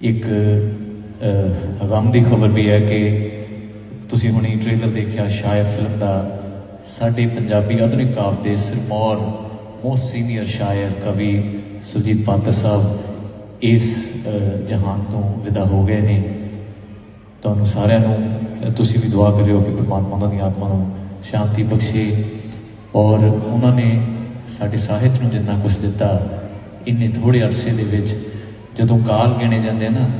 ਇੱਕ ਅਹ, ਗਮ ਦੀ ਖਬਰ ਵੀ ਹੈ ਕਿ ਤੁਸੀਂ ਹੁਣੀ ਟ੍ਰੇਲਰ ਦੇਖਿਆ ਸ਼ਾਇਰ ਫਿਲਮ ਦਾ ਸਾਡੇ ਪੰਜਾਬੀ ਆਧੁਨਿਕ ਕਾਵਿ ਦੇ ਸਿਰਮੌਰ ਮੋਸਟ ਸੀਨੀਅਰ ਸ਼ਾਇਰ ਕਵੀ ਸੁਰਜੀਤ ਪਾਤਰ ਸਾਹਿਬ ਇਸ ਜਹਾਨ ਤੋਂ ਵਿਦਾ ਹੋ ਗਏ ਨੇ। ਤੁਹਾਨੂੰ ਸਾਰਿਆਂ ਨੂੰ ਤੁਸੀਂ ਵੀ ਦੁਆ ਕਰਿਓ ਕਿ ਪਰਮਾਤਮਾ ਉਹਨਾਂ ਦੀ ਆਤਮਾ ਨੂੰ ਸ਼ਾਂਤੀ ਬਖਸ਼ੇ ਔਰ ਉਹਨਾਂ ਨੇ ਸਾਡੇ ਸਾਹਿਤ ਨੂੰ ਜਿੰਨਾ ਕੁਝ ਦਿੱਤਾ ਇੰਨੇ ਥੋੜੇ ਅਰਸੇ ਦੇ ਵਿੱਚ ਜਦੋਂ ਕਾਲ ਗਿਣੇ ਜਾਂਦੇ ਨਾ,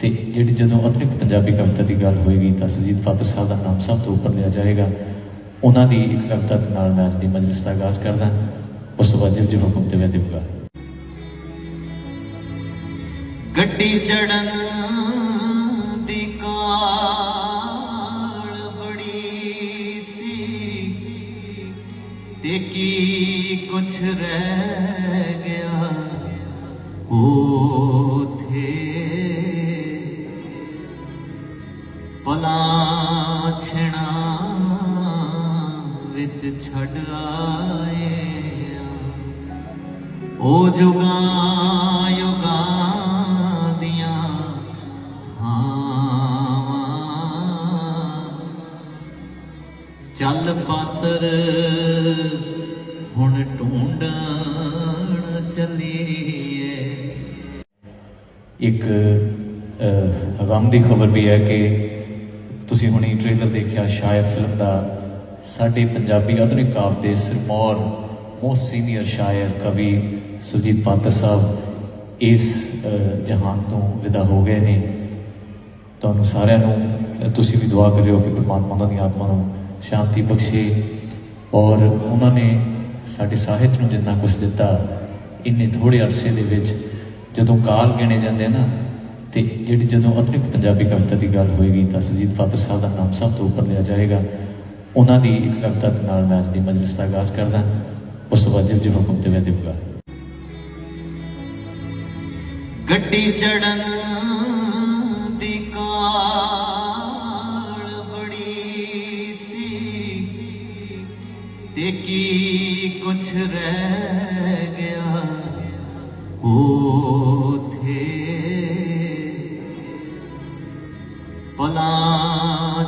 ਤੇ ਜਿਹੜੀ ਜਦੋਂ ਆਧੁਨਿਕ ਪੰਜਾਬੀ ਕਵਿਤਾ ਦੀ ਗੱਲ ਹੋਏਗੀ ਤਾਂ ਸੁਰਜੀਤ ਪਾਤਰ ਸਾਹਿਬ ਦਾ ਨਾਮ ਸਭ ਤੋਂ ਉੱਪਰ ਲਿਆ ਜਾਏਗਾ। ਉਹਨਾਂ ਦੀ ਇੱਕ ਕਵਿਤਾ ਦੇ ਨਾਲ ਮੈਂ ਅੱਜ ਦੀ ਮਜਲਿਸ ਦਾ ਆਗਾਜ਼ ਕਰਦਾ ਉਸ ਤੋਂ ਬਾਅਦ ਜਿਵ ਜਿਵ ਹੁਕਮ ਤੇ ਮੈਂ ਗੱਡੀ ਚੜਨ ਦੀ ਕਾਲ ਬੜੀ ਸੀ ਤੇ ਕੀ ਕੁਛ ਰਹਿ ਉਥੇ ਪਲਾਂ ਛਣਾ ਵਿੱਚ ਛੱਡ ਆਏ ਉਹ ਜੁਗਾਂ ਯੁਗਾਂ ਦੀਆਂ ਹਾਵਾਂ ਚੱਲ ਪਾਤਰ ਹੁਣ ਢੂੰਡਣ ਚੱਲੀਏ ਇੱਕ ਅਹ, ਗਮ ਦੀ ਖਬਰ ਵੀ ਹੈ ਕਿ ਤੁਸੀਂ ਹੁਣੀ ਟ੍ਰੇਲਰ ਦੇਖਿਆ ਸ਼ਾਇਰ ਫਿਲਮ ਦਾ ਸਾਡੇ ਪੰਜਾਬੀ ਆਧੁਨਿਕ ਕਾਵਿ ਦੇ ਸਿਰਮੌਰ ਮੋਸਟ ਸੀਨੀਅਰ ਸ਼ਾਇਰ ਕਵੀ ਸੁਰਜੀਤ ਪਾਤਰ ਸਾਹਿਬ ਇਸ ਜਹਾਨ ਤੋਂ ਵਿਦਾ ਹੋ ਗਏ ਨੇ। ਤੁਹਾਨੂੰ ਸਾਰਿਆਂ ਨੂੰ ਤੁਸੀਂ ਵੀ ਦੁਆ ਕਰਿਓ ਕਿ ਪ੍ਰਮਾਤਮਾ ਉਹਨਾਂ ਦੀ ਆਤਮਾ ਨੂੰ ਸ਼ਾਂਤੀ ਬਖਸ਼ੇ ਔਰ ਉਹਨਾਂ ਨੇ ਸਾਡੇ ਸਾਹਿਤ ਨੂੰ ਜਿੰਨਾ ਕੁਝ ਦਿੱਤਾ ਇੰਨੇ ਥੋੜੇ ਅਰਸੇ ਦੇ ਵਿੱਚ ਜਦੋਂ ਕਾਲ ਗਿਣੇ ਜਾਂਦੇ ਨਾ, ਤੇ ਜਿਹੜੀ ਜਦੋਂ ਆਧੁਨਿਕ ਪੰਜਾਬੀ ਕਵਿਤਾ ਦੀ ਗੱਲ ਹੋਏਗੀ, ਤਾਂ ਸੁਜੀਤ ਪਾਤਰ ਸਾਹਿਬ ਦਾ ਨਾਮ ਸਭ ਤੋਂ ਉੱਪਰ ਲਿਆ ਜਾਏਗਾ। ਉਹਨਾਂ ਦੀ ਇੱਕ ਕਵਿਤਾ ਦੇ ਨਾਲ ਮੈਂ ਅੱਜ ਦੀ ਮਜਲਿਸ ਦਾ ਆਗਾਜ਼ ਕਰਦਾ ਉਸ ਤੋਂ ਬਾਅਦ ਜਿਵ ਹੁਕਮ ਤੇ ਮੈਂ ਦੇਵਾਂਗਾ। ਗੱਡੀ ਚੜਨ ਦੀ ਕਾਲ ਬੜੀ ਸੀ ਤੇ ਕੀ ਕੁਛ ਰਹਿ ਗਿਆ। ਉਥੇ ਪਲਾਂ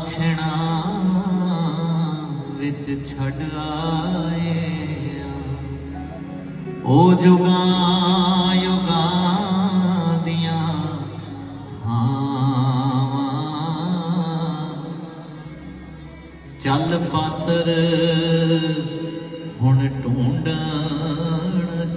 ਵਿੱਚ ਛੱਡ ਆਏ ਉਹ ਜੁਗਾਂ ਯੁਗਾਂ ਦੀਆਂ ਹਾਵਾਂ ਚੱਲ ਪਾਤਰ ਹੁਣ ਢੂੰਡਣ